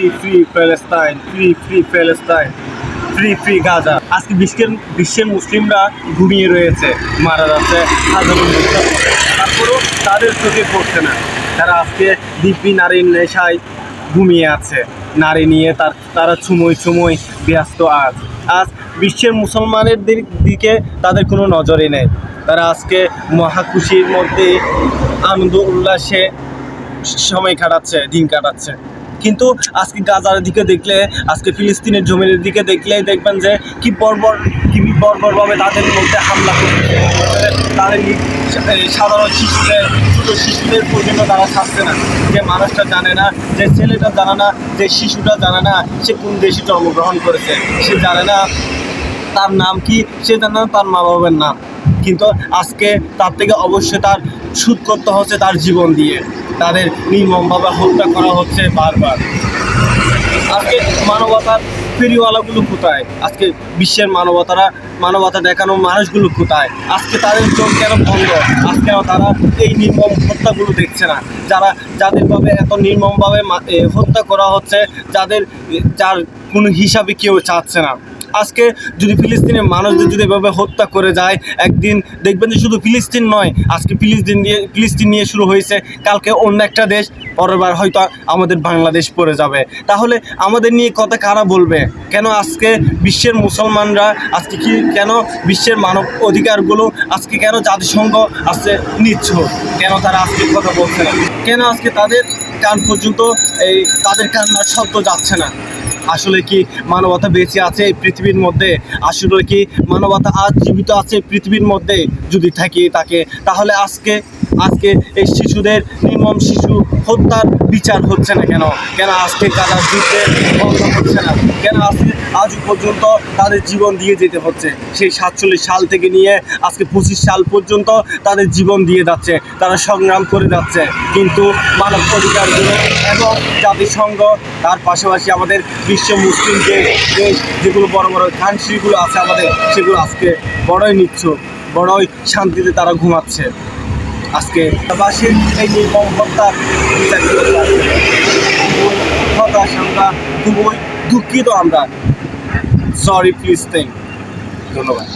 Free free Palestine free free Palestine free free Gaza আজকে বিশ্বের বিশ্বের মুসলিমরা ঘুমিয়ে রয়েছে, মারা যাচ্ছে। তারপরেও তাদের চোখে পড়ছে না। তারা আজকে দিব্যি নারীর নেশায় ঘুমিয়ে আছে। নারী নিয়ে তার, তারা চুমোয় চুমোয় ব্যস্ত আজ। আজ বিশ্বের মুসলমানের দিক- দিকে তাদের কোনো নজরই নেই। তারা আজকে মহাখুশির মধ্যে আনন্দ, উল্লাসে সময় কাটাচ্ছে, দিন কাটাচ্ছে। কিন্তু আজকে গাজার দিকে দেখলে, আজকে ফিলিস্তিনের জমির দিকে দেখলে দেখবেন যে কি বর্বর, কি বর্বরভাবে তাদের মধ্যে হামলা করছে তাদের সাধারণ শিশুদের, ছোটো শিশুদের পর্যন্ত তারা ছাড়ছে না। যে মানুষটা জানে না, যে ছেলেটা জানে না, যে শিশুটা জানে না সে কোন দেশে জন্মগ্রহণ করেছে। সে জানে না তার নাম কি, সে জানে না তার মা বাবার নাম। কিন্তু আজকে তার থেকে অবশ্যই তার সুদ করতে হচ্ছে তার জীবন দিয়ে। তাদের নির্মমভাবে হত্যা করা হচ্ছে বারবার। আজকে মানবতার ফেরিওয়ালাগুলো কোথায়? আজকে বিশ্বের মানবতারা, মানবতা দেখানো মানুষগুলো কোথায়? আজকে তাদের চোখ কেন বন্ধ? আজকে তারা এই নির্মম হত্যাগুলো দেখছে না। যারা যাদেরভাবে এত নির্মমভাবে হত্যা করা হচ্ছে, যাদের, যার কোনো হিসাবে কেউ চাচ্ছে না। আজকে যদি ফিলিস্তিনের মানুষদের যদি এভাবে হত্যা করে যায়, একদিন দেখবেন যে শুধু ফিলিস্তিন নয়, আজকে ফিলিস্তিন দিয়ে, ফিলিস্তিন নিয়ে শুরু হয়েছে, কালকে অন্য একটা দেশ, পরেরবার হয়তো আমাদের বাংলাদেশ পড়ে যাবে। তাহলে আমাদের নিয়ে কথা কারা বলবে? কেন আজকে বিশ্বের মুসলমানরা, আজকে কি, কেন বিশ্বের মানব অধিকারগুলো আজকে কেন জাতিসংঘ আজকে নিচ্ছ কেন তারা আজকে কথা বলছে না? কেন আজকে তাদের কান পর্যন্ত এই তাদের কান্নার শব্দ যাচ্ছে না? আসলে কি মানবতা বেঁচে আছে এই পৃথিবীর মধ্যে? আসলে কি মানবতা আজ জীবিত আছে পৃথিবীর মধ্যে? যদি থাকি তাকে, তাহলে আজকে আজকে এই শিশুদের নির্মম শিশু হত্যার বিচার হচ্ছে না কেন? কেন আজকে কাদার যুদ্ধে বন্ধ হচ্ছে না? কেন আজকে আজ পর্যন্ত তাদের জীবন দিয়ে যেতে হচ্ছে? সেই সাতচল্লিশ সাল থেকে নিয়ে আজকে পঁচিশ সাল পর্যন্ত তাদের জীবন দিয়ে যাচ্ছে, তারা সংগ্রাম করে যাচ্ছে। কিন্তু মানব অধিকারগুলো এবং জাতিসংঘ, তার পাশাপাশি আমাদের বিশ্ব মুসলিম যে দেশ, যেগুলো বড় বড় কান্ট্রিগুলো আছে আমাদের, সেগুলো আজকে বড়ই নিচ্ছ বড়ই শান্তিতে তারা ঘুমাচ্ছে। আজকে বাসীর এই যে। খুবই হতাশ আমরা খুবই দুঃখিত আমরা সরি প্লিজ থ্যাংক ধন্যবাদ